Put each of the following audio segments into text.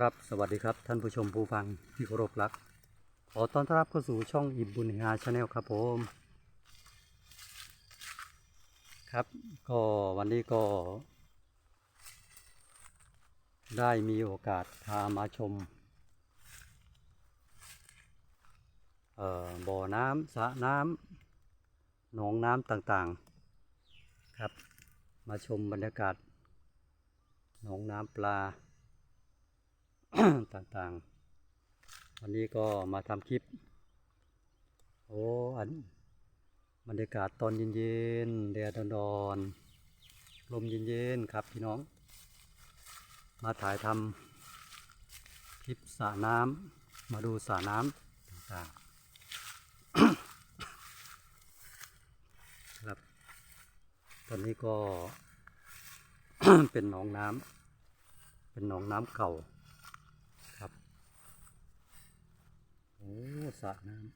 ครับสวัสดีครับท่านผู้ชมผู้ฟังที่เคารพรัก ขอต้อนรับเข้าสู่ช่องอิบุญหาชาแนลครับผมครับก็วันนี้ก็ ได้มีโอกาสพามาชมบ่อน้ำสระน้ำหนองน้ำต่างๆครับ มาชมบรรยากาศหนองน้ำปลา ต่างๆ วันนี้ก็มาทำคลิป โอ้อันบรรยากาศตอนเย็นๆแดดดอนๆลมเย็นๆครับพี่น้อง มาถ่ายทำคลิปสระน้ำมาดูสระน้ำต่างๆ ครับ ตอนนี้ก็เป็นหนองน้ำเป็นหนองน้ำเก่า ครับ โอ้สระน้ำ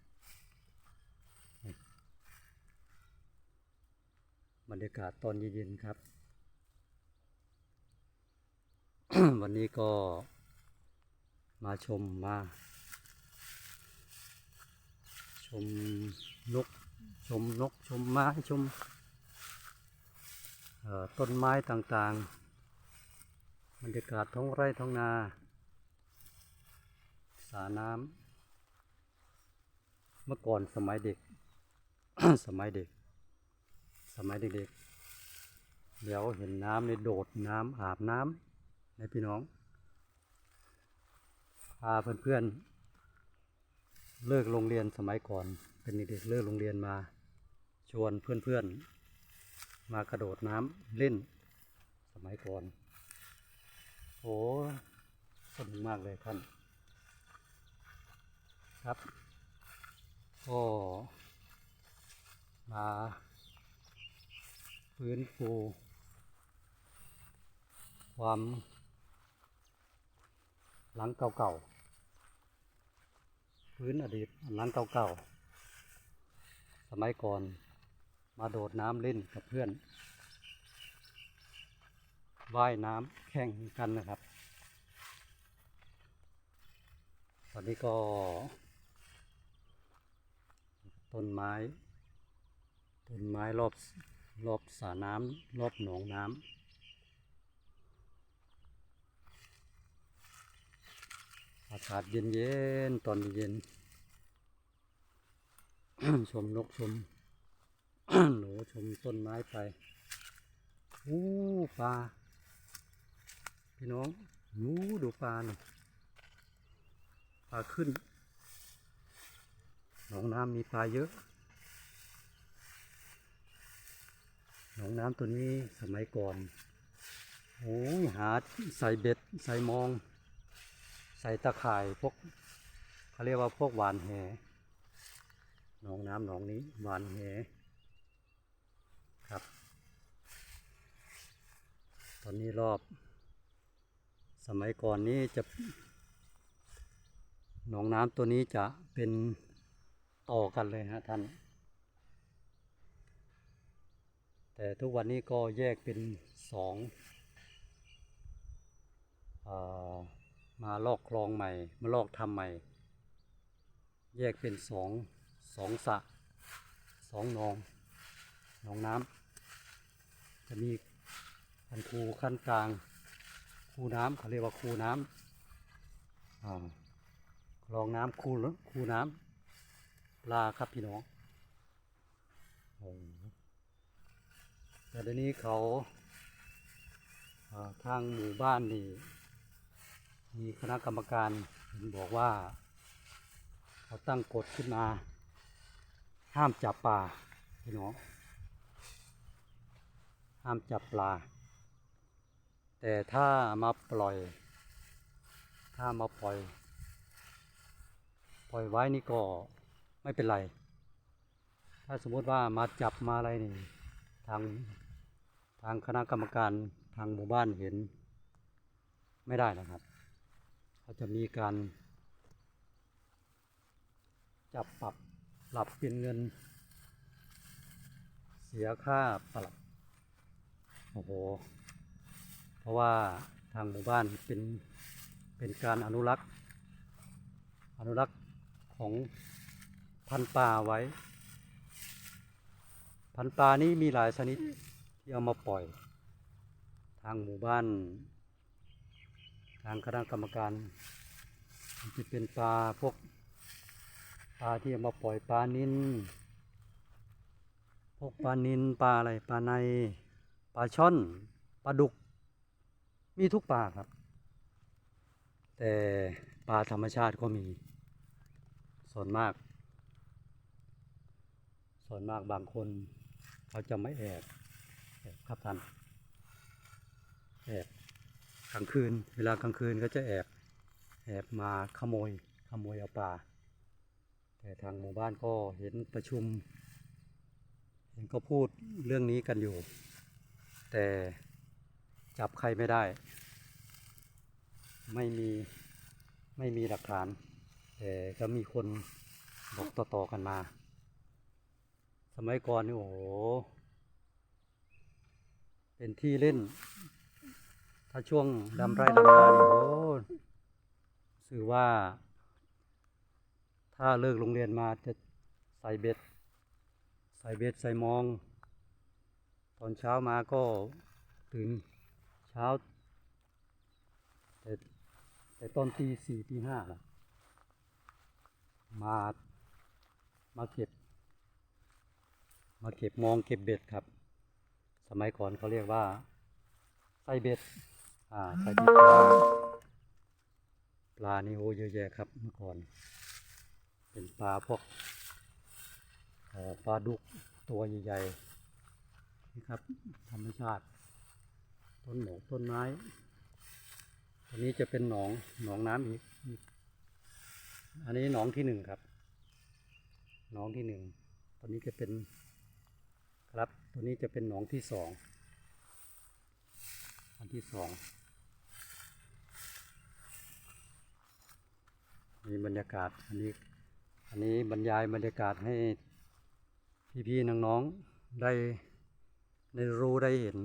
บรรยากาศตอนเย็นๆครับ วันนี้ก็มาชมมา ชมนก ชมนก ชมไม้ชมต้นไม้ต่างๆ บรรยากาศท้องไร่ท้องนาสาน้ำ เมื่อก่อนสมัยเด็ก สมัยเด็ก สมัยเด็กๆเดี๋ยวเห็นน้ำในโดดน้ำอาบน้ำในพี่น้องพาเพื่อนๆเลิกโรงเรียนสมัยก่อน เป็นเด็กเลิกโรงเรียนมา ชวนเพื่อนๆ มากระโดดน้ำเล่นสมัยก่อนโอ้สนุกมากเลยท่านครับ ก็มาฟื้นฟูความหลังเก่าๆพื้นอดีตหลังเก่าๆสมัยก่อนมาโดดน้ำเล่นกับเพื่อนว่ายน้ำแข่งกันนะครับ ตอนนี้ก็ ต้นไม้ต้นไม้รอบรอบสระน้ำรอบหนองน้ำอากาศเย็นเย็นๆตอนเย็น ชมนกชมหนูชมต้นไม้ไปอู้ปลาพี่น้องหนูดูปลาหน่อยปลาขึ้น หนองน้ำมีปลาเยอะ หนองน้ำตัวนี้สมัยก่อนโอ้ยหาใส่เบ็ดใส่มอง ใส่ตะข่ายพวกเขาเรียกว่าพวกหวานแหหนองน้ำหนองนี้หวานแหครับ ตอนนี้รอบ สมัยก่อนนี้จะหนองน้ำตัวนี้จะเป็น ต่อกันเลยฮะท่าน แต่ทุกวันนี้ก็แยกเป็นสองอมาลอกคลองใหม่ มาลอกทำใหม่ แยกเป็นสองสองสะสองหนองหนองน้ำจะมีคันคูขั้นกลาง คูน้ำเขาเรียกว่าคูน้ำอ่าคลองน้ำคูคูน้ำ ลาครับพี่น้องแต่เดี๋ยวนี้เขาาทางหมู่บ้านนี่มีคณะกรรมการบอกว่าเขาตั้งกฎขึ้นมา ห้ามจับปลาพี่น้องห้ามจับปลา แต่ถ้ามาปล่อย ถ้ามาปล่อย ปล่อยไว้นี่ก็ ไม่เป็นไร ถ้าสมมติว่ามาจับมาอะไรนี่ทางทางคณะกรรมการทางหมู่บ้านเห็นไม่ได้นะครับเขาจะมีการ จับปรับปรับเป็นเงิน เสียค่าปรับโอ้โห เพราะว่าทางหมู่บ้านเป็นเป็นการอนุรักษ์ อนุรักษ์ของ พันปลาไว้ พันปลานี้มีหลายชนิดที่เอามาปล่อย ทางหมู่บ้าน ทางคณะกรรมการจะเป็นปลาพวกปลาที่เอามาปล่อยปลานินพวกปลานินปลาอะไรปลาในปลาช่อนปลาดุก มีทุกปลาครับ แต่ปลาธรรมชาติก็มี ส่วนมาก ส่วนมากบางคนเขาจะไม่แอบแอบครับท่านแอบกลางคืน เวลากลางคืนก็จะแอบแอบมาขโมยขโมยเอาปลาแต่ทางหมู่บ้านก็เห็นประชุม เห็นก็พูดเรื่องนี้กันอยู่ แต่จับใครไม่ได้ ไม่มีไม่มีหลักฐาน แต่ก็มีคนบอกต่อๆกันมา สมัยก่อนนี่โอ้โห เป็นที่เล่น ถ้าช่วงดำไร่ดำนานี่โอ้สื่อว่า ถ้าเลิกโรงเรียนมาจะใส่เบ็ด ใส่เบ็ดใส่มอง ตอนเช้ามาก็ตื่นเช้า แต่แต่ตอนตีสี่ตีห้าล่ะมา มาเก็บ มาเก็บมองเก็บเบ็ดครับ สมัยก่อนเขาเรียกว่าใส่เบ็ด อ่าใส่เบ็ดปลาปลานี่โอ้เยอะแยะครับเมื่อก่อน เป็นปลาพวกปลาดุกตัวใหญ่ๆนี่ครับธรรมชาติ ต้นหมอกต้นไม้อันนี้จะเป็นหนองหนองน้ำอีก อันนี้หนองที่หนึ่งครับ หนองที่หนึ่งตอนนี้จะเป็น ครับตัวนี้จะเป็นหนองที่สองอันที่สองมีบรรยากาศอันนี้อันนี้บรรยายบรรยากาศให้พี่ๆน้องๆได้ได้รู้ได้เห็น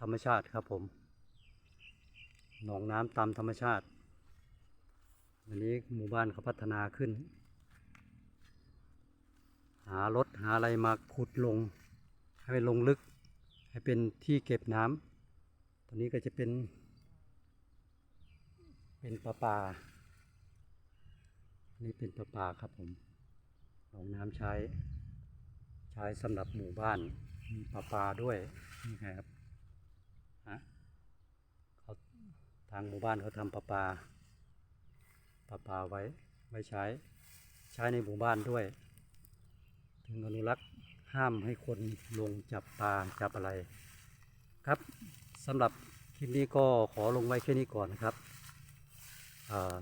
ธรรมชาติครับผม หนองน้ำตามธรรมชาติวันนี้หมู่บ้านเขาพัฒนาขึ้น หารถหาอะไรมาขุดลง ให้ลงลึก ให้เป็นที่เก็บน้ำตอนนี้ก็จะเป็น เป็นปลาปลานี่เป็นปลาปลาครับผมหนองน้ำใช้ ใช้สำหรับหมู่บ้าน มีปลาปลาด้วยนี่ครับฮะเขาทางหมู่บ้านเขาทำปลาปลาปลาปลาไว้ไว้ใช้ ใช้ในหมู่บ้านด้วย ถึงอนุรักษ์ห้ามให้คนลงจับปลาจับอะไร ครับสำหรับคลิปนี้ก็ขอลงไว้แค่นี้ก่อนนะครับ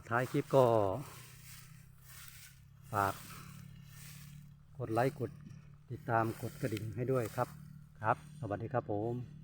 ท้ายคลิปก็ฝากกดไลค์กดติดตามกดกระดิ่งให้ด้วยครับครับ สวัสดีครับผม